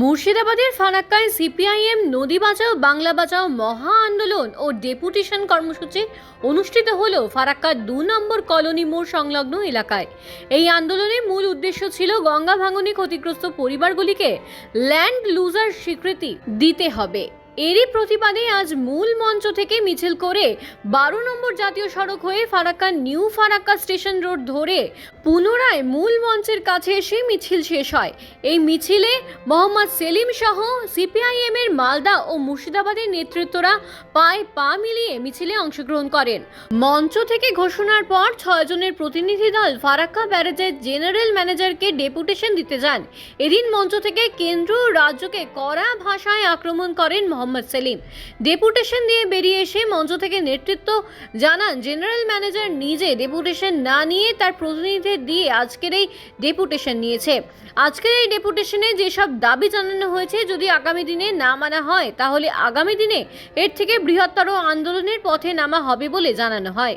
মুর্শিদাবাদের ফারাক্কায় সিপিআইএম নদী বাঁচাও, বাংলা বাঁচাও মহা আন্দোলন ও ডেপুটেশন কর্মসূচি অনুষ্ঠিত হল ফারাক্কার দু নম্বর কলোনি মোড় সংলগ্ন এলাকায়। এই আন্দোলনের মূল উদ্দেশ্য ছিল গঙ্গা ভাঙনে ক্ষতিগ্রস্ত পরিবারগুলিকে ল্যান্ড লুজার স্বীকৃতি দিতে হবে। এরই প্রতিবাদে আজ মূল মঞ্চ থেকে মিছিল করে বারো নম্বর জাতীয় সড়ক হয়ে Farakka new Farakka station road ধরে পুনরায় মূল মঞ্চের কাছে এসে মিছিল শেষ হয়। এই মিছিলে মোহাম্মদ সেলিম সহ সিপিআইএম এর মালদা ও মুর্শিদাবাদের নেতৃত্বরা পায়ে পা মিলিয়ে মিছিলে অংশগ্রহণ করেন। মঞ্চ থেকে ঘোষণার পর ছয়জনের প্রতিনিধি দল ফারাক্কা ব্যারেজের জেনারেল ম্যানেজারকে ডেপুটেশন দিতে যান। এদিন মঞ্চ থেকে কেন্দ্র ও রাজ্যকে কড়া ভাষায় আক্রমণ করেন মোহাম্মদ সেলিম। ডেপুটেশন দিয়ে বেরিয়ে এসে মঞ্চ থেকে নেতৃত্ব জানান, জেনারেল ম্যানেজার নিজে ডেপুটেশন না নিয়ে তার প্রতিনিধিদের দিয়ে আজকের এই ডেপুটেশন নিয়েছে। আজকের এই ডেপুটেশনে যেসব দাবি জানানো হয়েছে, যদি আগামী দিনে না মানা হয়, তাহলে আগামী দিনে এর থেকে বৃহত্তর আন্দোলনের পথে নামা হবে বলে জানানো হয়।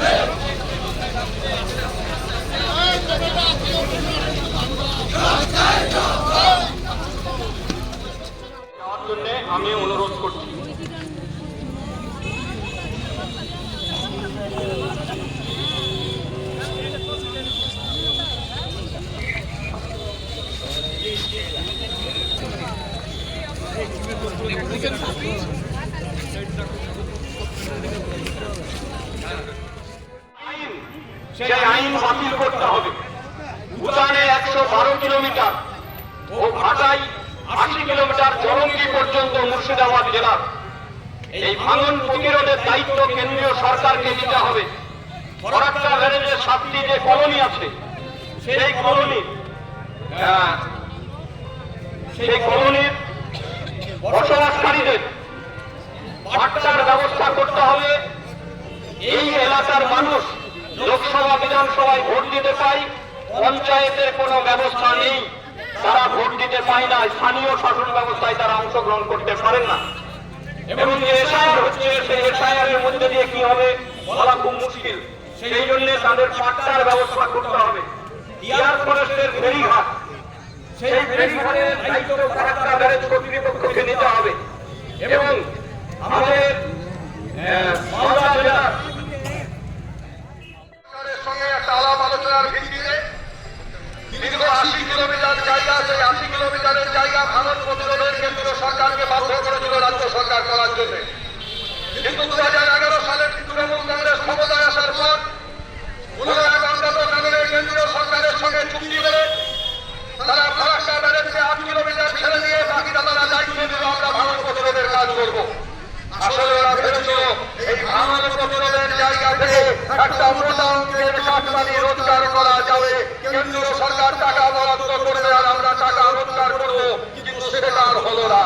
যাওয়ার জন্য আমি অনুরোধ করছি আইন, সেই আইন বাতিল করতে হবে। ভুটানে একশো বারো কিলোমিটার ও ভাটাই আশি কিলোমিটার চরঙ্গি পর্যন্ত মুর্শিদাবাদ জেলার। এই ভাঙন প্রতিরোধের দায়িত্ব কেন্দ্রীয় সরকারকে নিতে হবে। ফরাক্কা ব্যারেজের সাতটি যে কলোনি আছে সেই কলোনি আহ, সেই কলোনির বসবাসকারীদের বার্তার ব্যবস্থা করতে হবে। এই এলাকার মানুষ লোকসভা বিধানসভায় ভোট দিতে পায় পঞ্চায়েতের কোনো ব্যবস্থা নেই। তারা ভোট দিতে পায় না, স্থানীয় শাসন ব্যবস্থায় তারা অংশগ্রহণ করতে পারেন না। এবং যে এসআইআর হচ্ছে, সেই এসআইআর মধ্যে দিয়ে কি হবে? বলা খুব মুশকিল। সেই জন্য তাদের পাট্টার ব্যবস্থা করতে হবে। ইয়ার ফরেস্টের ফেরিঘাট। সেই ফেরিঘাটের দায়িত্ব কর্তৃপক্ষকে নিতে হবে এবং আমাদের আহ, মালদা জেলার সরকারের সঙ্গে একটা আলাপ আলোচনার ভিত্তিতে দীর্ঘ আশি কিলোমিটার জায়গা সেই আশি কিলোমিটারের জায়গা ভারত প্রতিরোধের কেন্দ্রীয় সরকারকে বাধ্য করেছিল রাজ্য সরকার করার জন্য। কিন্তু দু হাজার এগারো সালে তৃণমূল কংগ্রেস ক্ষমতায় আসার পর কেন্দ্রীয় আমরা সরকার টাকা আমরা টাকা রোজগার করব, কিন্তু সেটা আর হলো না।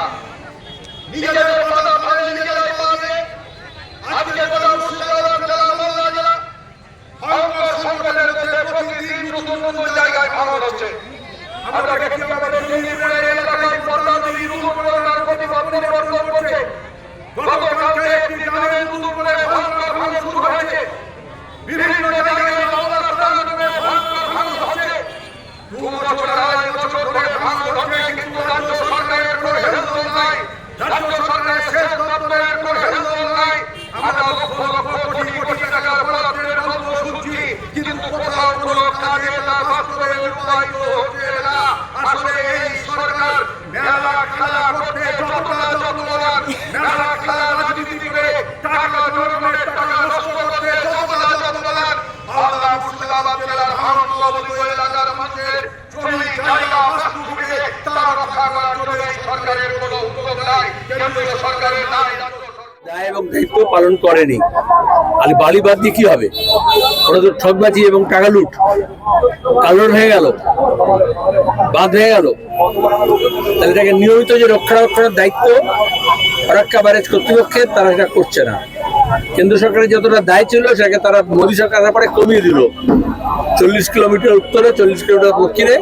নিজেদের নতুন জায়গায় ভাঙন হচ্ছে। আমরা দেখি আমাদের মেদিনীপুরের এলাকায় পদ্মা নদী নতুন করে তার প্রতিবাদ পরিবর্তন করছে গতকালকে একটি গ্রামে নতুন করে ভয়ঙ্কর ভাঙন শুরু হয়েছে বিভিন্ন জায়গায় মালদা প্রধানমন্ত্রী ভয়ঙ্কর ভাঙন হচ্ছে দু বছর আড়াই বছর ধরে ভাঙন হচ্ছে কিন্তু রাজ্য সরকারের কোনো হেলদোল নাই রাজ্য সরকারের শেষ দপ্তরের কোনো হেলদোল নাই আমরা লক্ষ লক্ষ কোটি কোটি টাকার বরাদ্দের গল্প শুনছি কিন্তু কোথাও কোনো কাজে তা বাস্তবে রূপায়িত হচ্ছে না আসলে এই সরকার মেলা খেলা করতে যতটা যত্নবান মেলা খেলা রাজনীতি করে টাকা জনগণের টাকা নষ্ট করতে যতটা যত্নবান মালদা মুর্শিদাবাদ জেলার ভারত কবলিত এলাকার মানুষের জমি জায়গা বাস্তুকে তারা রক্ষা করার জন্য এই সরকারের কোনো উদ্যোগ নাই, কেন্দ্রীয় সরকারের নাই। দায় এবং দায়িত্ব পালন করেনি। আর বালি বাদ দিয়ে কি হবে? ওটা তো ঠকবাজি এবং টাকা লুট। কালোর হয়ে গেল। বাদ হয়ে গেল। তাহলে এটাকে নিয়মিত যে রক্ষণাবেক্ষণের দায়িত্ব ফরাক্কা ব্যারেজ কর্তৃপক্ষের তারা এটা করছে না। কেন্দ্র সরকারের যতটা দায় ছিল, সেটাকে তারা মোদী সরকার পরে কমিয়ে দিল। চল্লিশ কিলোমিটার উত্তরে, চল্লিশ কিলোমিটার দক্ষিণে,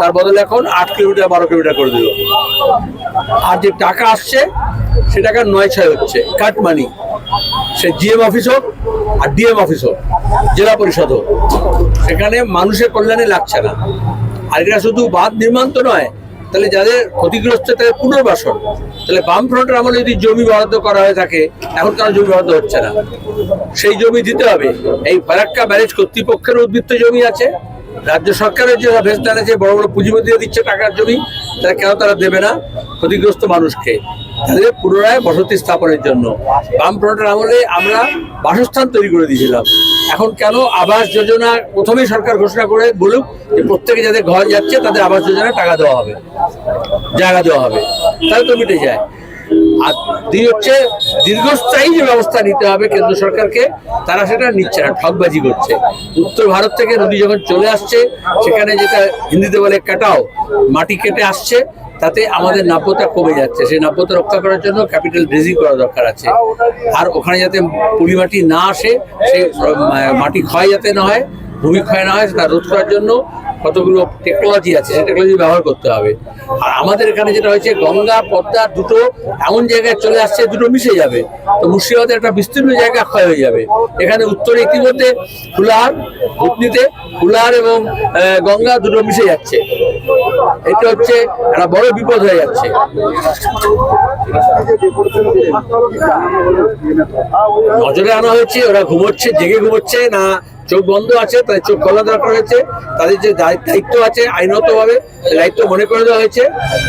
তার বদলে এখন আট কিলোমিটার, বারো কিলোমিটার করে দিল। আর যে টাকা আসছে সে টাকা নয় ছয় হচ্ছে। কাট মানি। সে জিএম অফিস হোক আর ডিএম অফিস হোক, জেলা পরিষদ হোক। সেখানে মানুষের কল্যাণে লাগছে না। আর এটা শুধু বাঁধ নির্মাণ তো নয় তাহলে যাদের ক্ষতিগ্রস্ত, তাদের পুনর্বাসন। তাহলে বাম ফ্রন্টের আমলে যদি জমি বরাদ্দ করা হয়ে থাকে, এখন কেন জমি বরাদ্দ হচ্ছে না? সেই জমি দিতে হবে। এই ফারাক্কা ব্যারেজ কর্তৃপক্ষের উদ্বৃত্ত জমি আছে। রাজ্য সরকারের যে ভেস্তান আছে, বড় বড় পুঁজিপতিরা দিচ্ছে টাকার জমি, তারা কেন তারা দেবে না? ক্ষতিগ্রস্ত মানুষকে। তাদের পুনরায় বসতি স্থাপনের জন্য। বামফ্রন্টের আমলে আমরা বাসস্থান তৈরি করে দিয়েছিলাম। এখন কেন আবাস যোজনা প্রথমেই সরকার ঘোষণা করে বলুক যে প্রত্যেকে যাদের ঘর যাচ্ছে, তাদের আবাস যোজনা টাকা দেওয়া হবে, জায়গা দেওয়া হবে, তাহলে তো মিটে যায়। আর দুই হচ্ছে, দীর্ঘস্থায়ী যে ব্যবস্থা নিতে হবে কেন্দ্র সরকারকে, তারা সেটা নিচ্ছে না ঠকবাজি করছে। উত্তর ভারত থেকে নদী যখন চলে আসছে, সেখানে যেটা হিন্দিতে বলে কাটাও, মাটি কেটে আসছে তাতে আমাদের নাব্যতা কমে যাচ্ছে। সেই নাব্যতা রক্ষা করার জন্য ক্যাপিটাল ড্রেজিং করা দরকার আছে। আর ওখানে যাতে পুলি মাটি না আসে সেই মাটি ক্ষয় যাতে না হয়, ভূমি ক্ষয় না হয় তা রোধ করার জন্য কতগুলো টেকনোলজি আছে, সেই টেকনোলজি ব্যবহার করতে হবে। আর আমাদের এখানে যেটা হয়েছে, গঙ্গা, পদ্মা দুটো এমন জায়গায় চলে আসছে, দুটো মিশে যাবে। তো মুর্শিদাবাদের একটা বিস্তীর্ণ জায়গা ক্ষয় হয়ে যাবে। এখানে উত্তরে ইতিমধ্যে ফুলাহার ভুতনিতে ফুলাহার এবং গঙ্গা দুটো মিশে যাচ্ছে। এটা হচ্ছে একটা বড় বিপদ হয়ে যাচ্ছে। নজরে আনা হয়েছে, ওরা ঘুমোচ্ছে, জেগে ঘুমোচ্ছে না চোখ বন্ধ আছে, তাদের চোখ খোলা দরকার হয়েছে, তাদের যে দায়- দায়িত্ব আছে আইনত ভাবে দায়িত্ব মনে করে দেওয়া হয়েছে।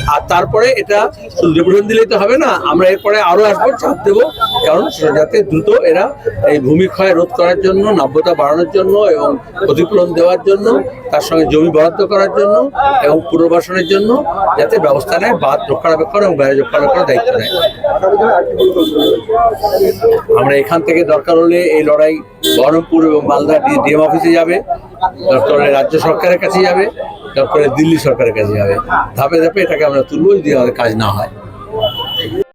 আর তারপরে এটা শুধু দিলেই তো হবে না, আমরা এরপরে আরও আসব, চাপ দেবো, কারণ যাতে দ্রুত এরা এই ভূমি ক্ষয় রোধ করার জন্য, নাব্যতা বাড়ানোর জন্য এবং ক্ষতিপূরণ দেওয়ার জন্য, তার সঙ্গে জমি বরাদ্দ করার জন্য এবং পুনর্বাসনের জন্য যাতে ব্যবস্থা নেয় বাদ রক্ষণাবেক্ষণ এবং ব্যারেজ রক্ষণাবেক্ষণের দায়িত্ব নেয়। আমরা এখান থেকে দরকার হলে এই লড়াই বহরমপুর এবং মালদা ডিএম অফিসে যাবে দরকার রাজ্য সরকারের কাছে যাবে দরকার দিল্লি সরকারের কাছে যাবে। ধাপে ধাপে এটাকে আমরা তুলবো যদি আমাদের কাজ না হয়।